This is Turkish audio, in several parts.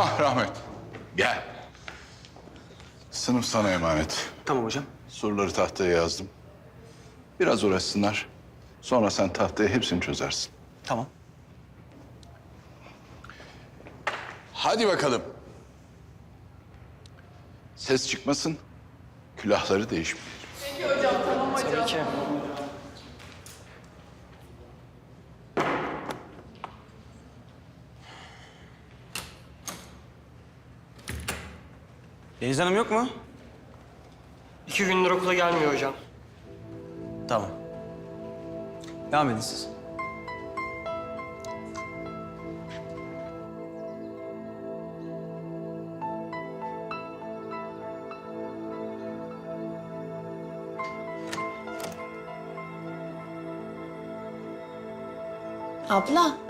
Ah Rahmet. Gel. Sınıf sana emanet. Tamam hocam. Soruları tahtaya yazdım. Biraz uğraşsınlar. Sonra sen tahtaya hepsini çözersin. Tamam. Hadi bakalım. Ses çıkmasın. Külahları değişmeyelim. Tabii ki. Deniz Hanım yok mu? İki gündür okula gelmiyor hocam. Tamam. Devam edin siz. Abla.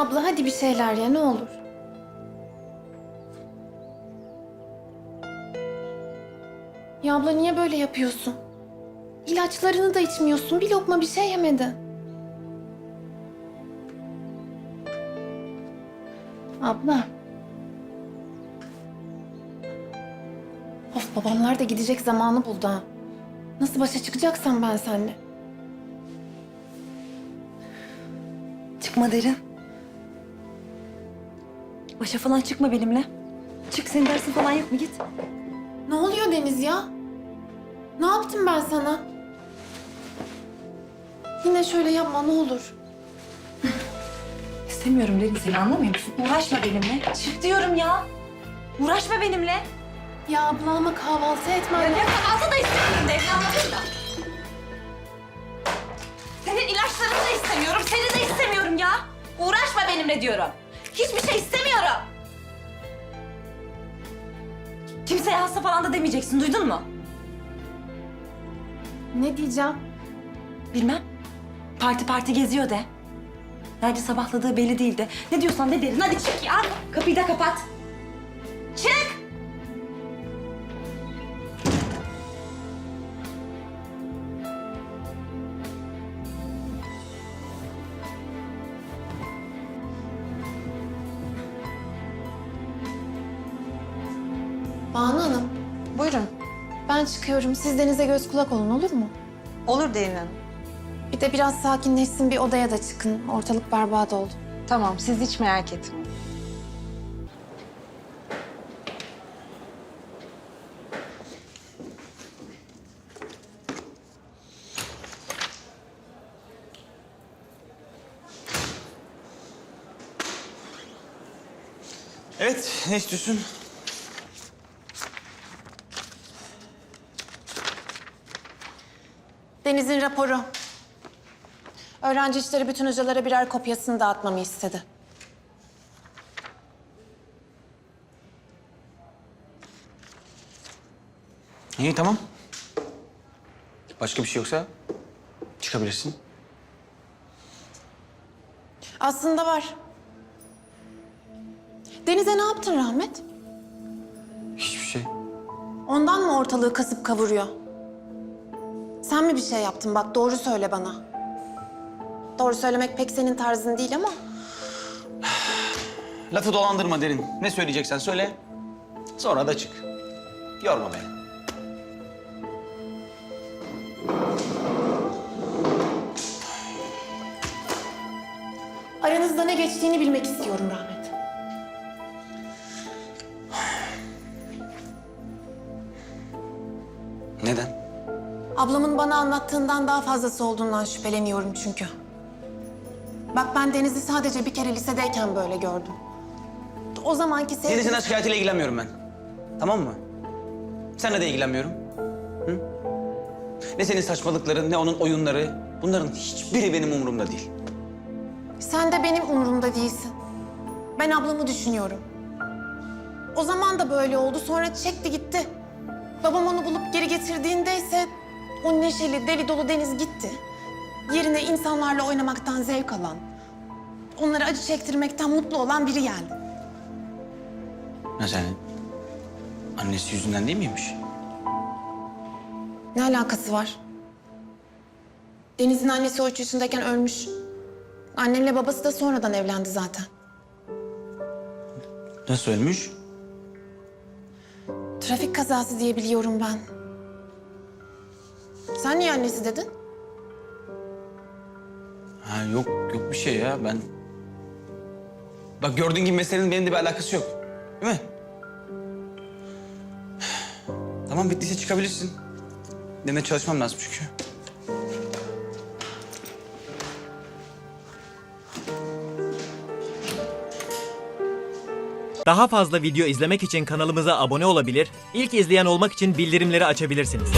Abla hadi bir şeyler ya ne olur. Ya abla niye böyle yapıyorsun? İlaçlarını da içmiyorsun. Bir lokma bir şey yemedin. Abla. Of babamlar da gidecek zamanı buldu ha. Nasıl başa çıkacaksam ben seninle? Çıkma derin. Başa falan çıkma benimle. Çık senin dersin falan yok mu git. Ne oluyor Deniz ya? Ne yaptım ben sana? Yine şöyle yapma ne olur. İstemiyorum derin seni anlamıyor musun? Uğraşma benimle. Çık diyorum ya. Uğraşma benimle. Ya abla ama kahvaltı etmem. Ya kahvaltı da istemiyorum Devri anladın mı? Senin ilaçlarını da istemiyorum, seni de istemiyorum ya. Uğraşma benimle diyorum. Hiçbir şey istemiyorum. Kimseye hasta falan da demeyeceksin, duydun mu? Ne diyeceğim? Bilmem. Parti parti geziyor de. Nerede sabahladığı belli değil de. Ne diyorsan de derin. Hadi çık ya. Kapıyı da kapat. Çık. Banu Hanım. Buyurun. Ben çıkıyorum. Siz Deniz'e göz kulak olun olur mu? Olur Derin Hanım. Bir de biraz sakinleşsin bir odaya da çıkın. Ortalık berbat oldu. Tamam, siz hiç merak etmeyin. Evet, ne istiyorsun? Deniz'in raporu. Öğrenci işleri bütün hocalara birer kopyasını dağıtmamı istedi. İyi, tamam. Başka bir şey yoksa çıkabilirsin. Aslında var. Deniz'e ne yaptın Rahmet? Hiçbir şey. Ondan mı ortalığı kasıp kavuruyor? Sen mi bir şey yaptın? Bak doğru söyle bana. Doğru söylemek pek senin tarzın değil ama Lafı dolandırma derin. Ne söyleyeceksen söyle. Sonra da çık. Yorma beni. aranızda ne geçtiğini bilmek istiyorum Rahmet. Neden? Ablamın bana anlattığından daha fazlası olduğundan şüpheleniyorum çünkü. Bak ben Deniz'i sadece bir kere lisedeyken böyle gördüm. O zamanki sevgi... Deniz'in şikayetiyle ilgilenmiyorum ben. Tamam mı? Seninle de ilgilenmiyorum. Hı? Ne senin saçmalıkların, ne onun oyunları. Bunların hiçbiri benim umurumda değil. Sen de benim umurumda değilsin. Ben ablamı düşünüyorum. O zaman da böyle oldu. Sonra çekti gitti. Babam onu bulup geri getirdiğinde ise o neşeli, deli dolu Deniz gitti. Yerine insanlarla oynamaktan zevk alan, onlara acı çektirmekten mutlu olan biri geldi. Senin? Annesi yüzünden değil miymiş? Ne alakası var? Deniz'in annesi o üç yaşındayken ölmüş. Annemle babası da sonradan evlendi zaten. Nasıl ölmüş? Trafik kazası diye biliyorum ben. Sen niye annesi dedin? Ha yok yok bir şey ya ben... Bak gördüğün gibi meselenin benimle bir alakası yok. Değil mi? Tamam bittiyse çıkabilirsin. Benim de çalışmam lazım çünkü. Daha fazla video izlemek için kanalımıza abone olabilir, ilk izleyen olmak için bildirimleri açabilirsiniz.